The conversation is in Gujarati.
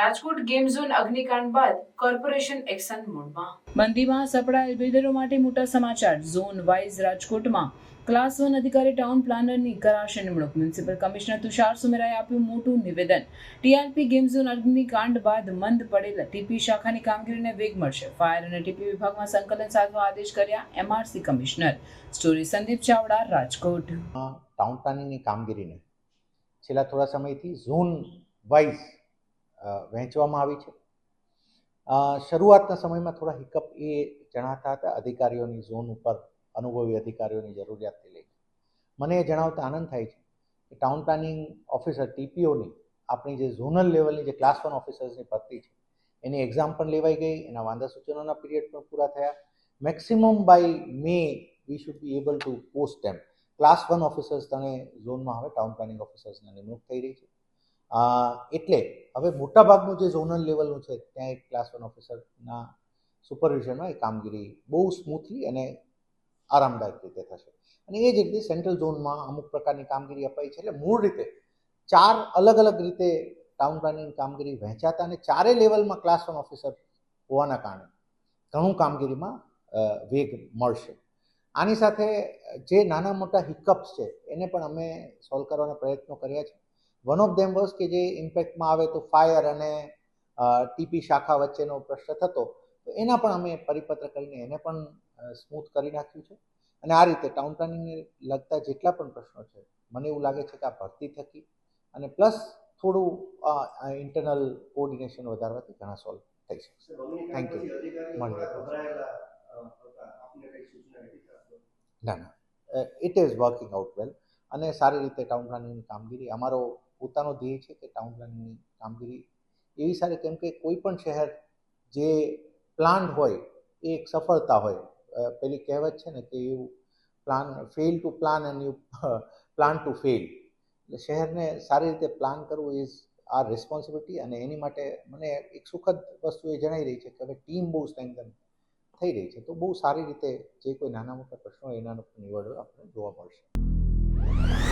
રાજકોટ ગેમ ઝોન અગ્નિકાંડ બાદ કોર્પોરેશન એક્શન મોડમાં. મંદીમાં સપડાયેલ બિલ્ડરો માટે મોટા સમાચાર. ઝોન વાઇઝ રાજકોટમાં ક્લાસ વન અધિકારી ટાઉન પ્લાનરની કરાશે નિમણૂક. મ્યુનિસિપલ કમિશનર તુષાર સુમેરાએ આપ્યું મોટું નિવેદન. ટીઆરપી ગેમ ઝોન અગ્નિકાંડ બાદ મંદ પડેલા ટીપી શાખાની કામગીરીને વેગ મળશે. ફાયર અને ટીપી વિભાગમાં સંકલન સાધવા આદેશ કર્યા MRC commissioner. Story Sandeep Chavda Rajkot. Town પ્લાનિંગની કામગીરીને છેલ્લા થોડા સમયથી ઝોન વાઇઝ વહેંચવામાં આવી છે. શરૂઆતના સમયમાં થોડા હિકઅપ એ જણાતા હતા અધિકારીઓની ઝોન ઉપર અનુભવી અધિકારીઓની જરૂરિયાતથી લઈને. મને એ જણાવતા આનંદ થાય છે કે ટાઉન પ્લાનિંગ ઓફિસર ટીપીઓની આપણી જે ઝોનલ લેવલની જે ક્લાસ વન ઓફિસર્સની ભરતી છે, એની એક્ઝામ પણ લેવાઈ ગઈ, એના વાંધા સૂચનોના પીરિયડ પણ પૂરા થયા. Maximum by May we should be able to post them class one officers તને ઝોનમાં હવે ટાઉન પ્લાનિંગ ઓફિસર્સની નિમણૂક થઈ રહી છે. એટલે હવે મોટાભાગનું જે ઝોનલ લેવલનું છે, ત્યાં એક ક્લાસ વન ઓફિસરના સુપરવિઝનમાં એ કામગીરી બહુ સ્મૂથલી અને આરામદાયક રીતે થશે. અને એ જ રીતે સેન્ટ્રલ ઝોનમાં અમુક પ્રકારની કામગીરી અપાઈ છે, એટલે મૂળ રીતે ચાર અલગ અલગ રીતે ટાઉન પ્લાનિંગ કામગીરી વહેંચાતા અને ચારે લેવલમાં ક્લાસ વન ઓફિસર હોવાના કારણે ઘણું કામગીરીમાં વેગ મળશે. આની સાથે જે નાના મોટા હિકઅપ્સ છે, એને પણ અમે સોલ્વ કરવાના પ્રયત્નો કર્યા છે. વન ઓફ ધેમ વોઝ કે જે ઇમ્પેક્ટમાં આવે તો ફાયર અને ટીપી શાખા વચ્ચેનો પ્રશ્ન થતો તો એના પણ અમે પરિપત્ર કરીને એને પણ સ્મૂથ કરી નાખ્યું છે. અને આ રીતે ટાઉન પ્લાનિંગને લગતા જેટલા પણ પ્રશ્નો છે મને એવું લાગે છે કે આ ભરતી થકી અને પ્લસ થોડું ઇન્ટરનલ કોઓર્ડિનેશન વધારવાથી ઘણા સોલ્વ થઈ શકશે થેન્ક યુ ના ના. It is working out well અને સારી રીતે ટાઉન પ્લાનિંગની કામગીરી. અમારો પોતાનો ધ્યેય છે કે ટાઉન પ્લાનિંગની કામગીરી એવી સારી, કેમ કે કોઈ પણ શહેર જે પ્લાન હોય, એ એક સફળતા હોય. પેલી કહેવત છે ને કે you plan fail to plan and you plan to fail એટલે શહેરને સારી રીતે પ્લાન કરવું ઇઝ આર રિસ્પોન્સિબિલિટી અને એની માટે મને એક સુખદ વસ્તુ એ જણાઈ રહી છે કે હવે ટીમ બહુ સ્ટ્રેન્થન થઈ રહી છે. તો બહુ સારી રીતે જે કોઈ નાના મોટા પ્રશ્નો એના નિવડો આપણે જોવા મળશે.